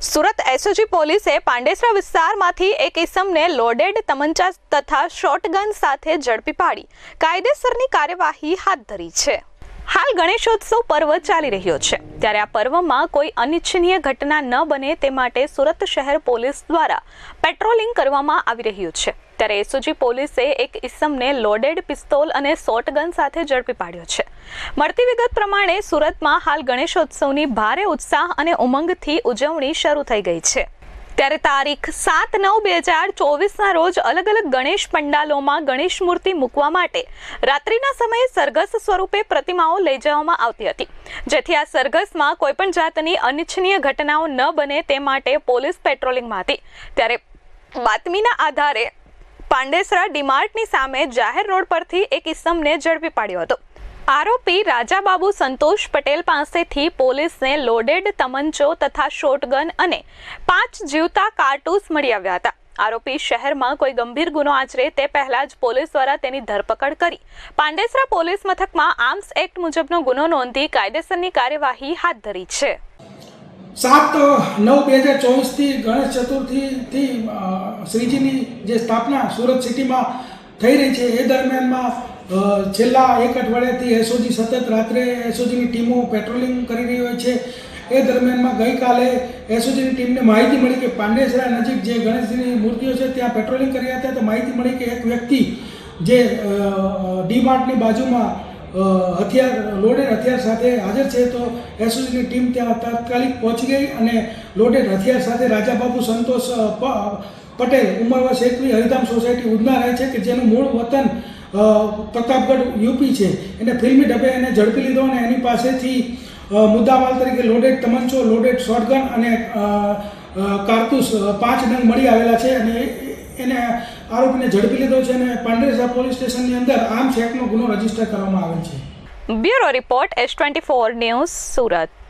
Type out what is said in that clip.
Surat SOG પોલીસે પાંડેસરા વિસ્તારમાંથી એક ઇસમને લોડેડ તમંચા તથા શોટગન સાથે ઝડપી પાડી. કાયદેસરની કાર્યવાહી હાથ ધરી છે. હાલ ગણેશોત્સવ પર્વ ચાલી રહ્યો છે. ત્યારે આ પર્વમાં કોઈ અનિચ્છનીય ઘટના ન બને તે માટે સુરત શહેર પોલીસ દ્વારા પેટ્રોલિંગ કરવામાં આવી રહ્યું છે. ત્યારે એસઓજી પોલીસે એક ઇસમને લોડેડ પિસ્તોલ અને શોટગન સાથે ઝડપી પાડ્યો છે. મળતી વિગત પ્રમાણે સુરતમાં હાલ ગણેશોત્સવની ભારે ઉત્સાહ અને ઉમંગથી ઉજવણી શરૂ થઈ ગઈ છે. ત્યારે તારીખ સાત નવ બે હજાર ચોવીસના રોજ અલગ અલગ ગણેશ પંડાલોમાં ગણેશ મૂર્તિ મૂકવા માટે રાત્રિના સમયે સરઘસ સ્વરૂપે પ્રતિમાઓ લઈ જવામાં આવતી હતી. જેથી આ સરઘસમાં કોઈપણ જાતની અનિચ્છનીય ઘટનાઓ ન બને તે માટે પોલીસ પેટ્રોલિંગમાં હતી. ત્યારે બાતમીના આધારે પાંડેસરા ડીમાર્ટની સામે જાહેર રોડ પરથી એક ઇસમને ઝડપી પાડ્યો હતો. આરોપી રાજાબાબુ સંતોષ પટેલ પાસેથી પોલીસને લોડેડ તમંચો તથા શોટગન અને પાંચ જીવતા કારતૂસ મળી આવ્યા હતા. આરોપી શહેરમાં કોઈ ગંભીર ગુનો આચરે તે પહેલા જ પોલીસ દ્વારા તેની ધરપકડ કરી. પાંડેસરા પોલીસ મથકમાં આર્મ્સ એક્ટ મુજબનો ગુનો નોંધી કાયદેસરની કાર્યવાહી હાથ ધરી છે. સાત, નવ, બે હજાર ચોવીસથી ગણેશ ચતુર્થીથી શ્રીજીની જે સ્થાપના સુરત સિટીમાં થઈ રહી છે, એ દરમિયાનમાં છેલ્લા એક અઠવાડિયાથી એસઓજી સતત રાત્રે એસઓજીની ટીમો પેટ્રોલિંગ કરી રહી હોય છે. એ દરમિયાનમાં ગઈકાલે એસઓજીની ટીમને માહિતી મળી કે પાંડેસરા નજીક જે ગણેશજીની મૂર્તિઓ છે ત્યાં પેટ્રોલિંગ કરી હતા. તો માહિતી મળી કે એક વ્યક્તિ જે ડી માર્ટની બાજુમાં હથિયાર, લોડેડ હથિયાર સાથે હાજર છે, તો એસઓજીની ટીમ ત્યાં તાત્કાલિક પહોંચી ગઈ અને લોડેડ હથિયાર સાથે રાજાબાબુ સંતોષ પટેલ ઉંમર વર્ષ હરિધામ સોસાયટી ઉધના રહે છે કે જેનું મૂળ વતન પ્રતાપગઢ યુપી છે. એને ફિલ્મી ડબે એને ઝડપી લીધો અને એની પાસેથી મુદ્દામાલ તરીકે લોડેડ તમંચો લોડેડ શોટગન અને કારતૂસ પાંચ નંગ મળી આવેલા છે અને એને આરોપીને ઝડપી લીધો છે અને પાંડેસરા પોલીસ સ્ટેશનની અંદર આર્મ્સ એક્ટનો ગુનો રજિસ્ટર કરવામાં આવેલ છે. Bureau report S twenty four news Surat.